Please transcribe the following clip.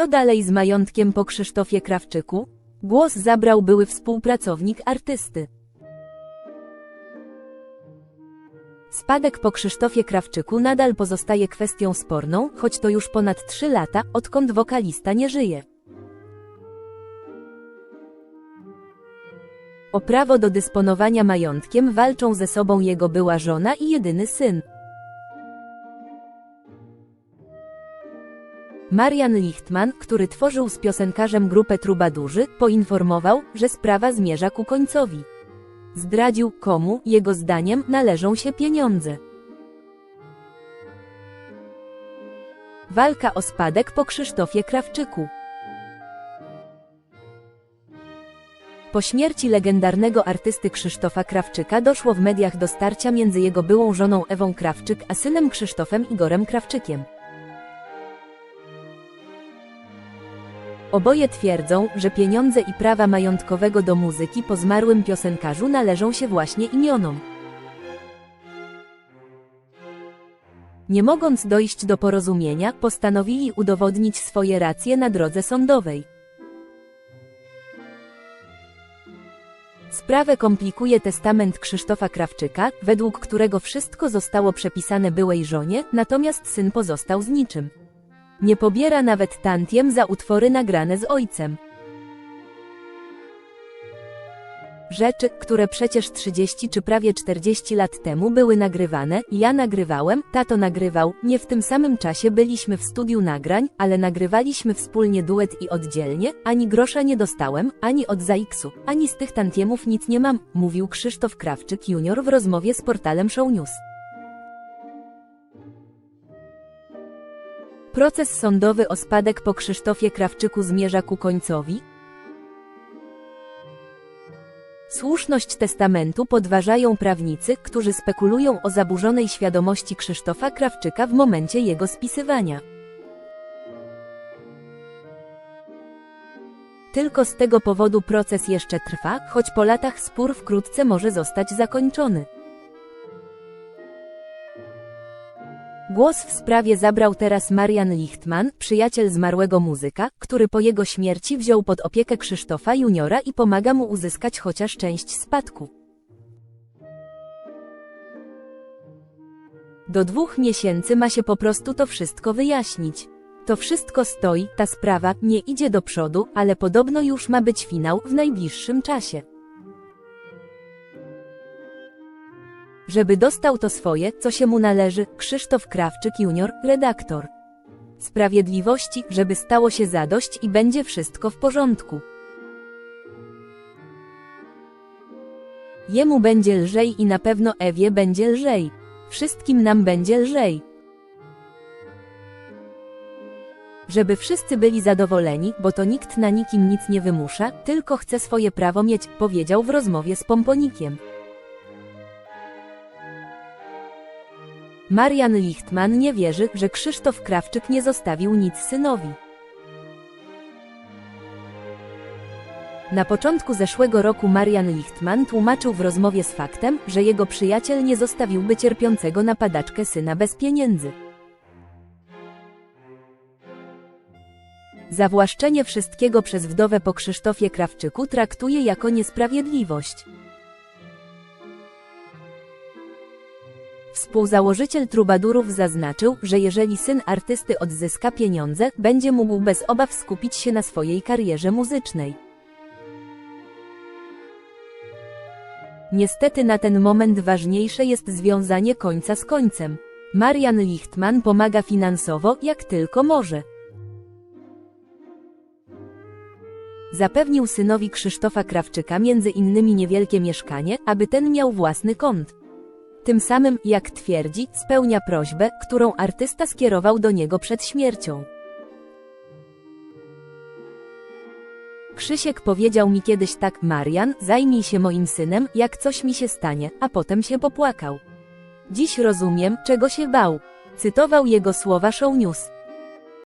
Co dalej z majątkiem po Krzysztofie Krawczyku? Głos zabrał były współpracownik artysty. Spadek po Krzysztofie Krawczyku nadal pozostaje kwestią sporną, choć to już ponad 3 lata, odkąd wokalista nie żyje. O prawo do dysponowania majątkiem walczą ze sobą jego była żona i jedyny syn. Marian Lichtman, który tworzył z piosenkarzem grupę Trubadurzy, poinformował, że sprawa zmierza ku końcowi. Zdradził, komu, jego zdaniem, należą się pieniądze. Walka o spadek po Krzysztofie Krawczyku. Po śmierci legendarnego artysty Krzysztofa Krawczyka doszło w mediach do starcia między jego byłą żoną Ewą Krawczyk a synem Krzysztofem Igorem Krawczykiem. Oboje twierdzą, że pieniądze i prawa majątkowego do muzyki po zmarłym piosenkarzu należą się właśnie imionom. Nie mogąc dojść do porozumienia, postanowili udowodnić swoje racje na drodze sądowej. Sprawę komplikuje testament Krzysztofa Krawczyka, według którego wszystko zostało przepisane byłej żonie, natomiast syn pozostał z niczym. Nie pobiera nawet tantiem za utwory nagrane z ojcem. Rzeczy, które przecież 30 czy prawie 40 lat temu były nagrywane, ja nagrywałem, tato nagrywał, nie w tym samym czasie byliśmy w studiu nagrań, ale nagrywaliśmy wspólnie duet i oddzielnie, ani grosza nie dostałem, ani od ZAX-u, ani z tych tantiemów nic nie mam, mówił Krzysztof Krawczyk junior w rozmowie z portalem Show News. Proces sądowy o spadek po Krzysztofie Krawczyku zmierza ku końcowi. Słuszność testamentu podważają prawnicy, którzy spekulują o zaburzonej świadomości Krzysztofa Krawczyka w momencie jego spisywania. Tylko z tego powodu proces jeszcze trwa, choć po latach spór wkrótce może zostać zakończony. Głos w sprawie zabrał teraz Marian Lichtman, przyjaciel zmarłego muzyka, który po jego śmierci wziął pod opiekę Krzysztofa Juniora i pomaga mu uzyskać chociaż część spadku. Do dwóch miesięcy ma się po prostu to wszystko wyjaśnić. To wszystko stoi, ta sprawa nie idzie do przodu, ale podobno już ma być finał w najbliższym czasie. Żeby dostał to swoje, co się mu należy, Krzysztof Krawczyk junior, redaktor. Sprawiedliwości, żeby stało się zadość i będzie wszystko w porządku. Jemu będzie lżej i na pewno Ewie będzie lżej. Wszystkim nam będzie lżej. Żeby wszyscy byli zadowoleni, bo to nikt na nikim nic nie wymusza, tylko chce swoje prawo mieć, powiedział w rozmowie z Pomponikiem. Marian Lichtman nie wierzy, że Krzysztof Krawczyk nie zostawił nic synowi. Na początku zeszłego roku Marian Lichtman tłumaczył w rozmowie z faktem, że jego przyjaciel nie zostawiłby cierpiącego na padaczkę syna bez pieniędzy. Zawłaszczenie wszystkiego przez wdowę po Krzysztofie Krawczyku traktuje jako niesprawiedliwość. Współzałożyciel Trubadurów zaznaczył, że jeżeli syn artysty odzyska pieniądze, będzie mógł bez obaw skupić się na swojej karierze muzycznej. Niestety na ten moment ważniejsze jest związanie końca z końcem. Marian Lichtman pomaga finansowo, jak tylko może. Zapewnił synowi Krzysztofa Krawczyka między innymi niewielkie mieszkanie, aby ten miał własny kąt. Tym samym, jak twierdzi, spełnia prośbę, którą artysta skierował do niego przed śmiercią. Krzysiek powiedział mi kiedyś tak, Marian, zajmij się moim synem, jak coś mi się stanie, a potem się popłakał. Dziś rozumiem, czego się bał. Cytował jego słowa Show News.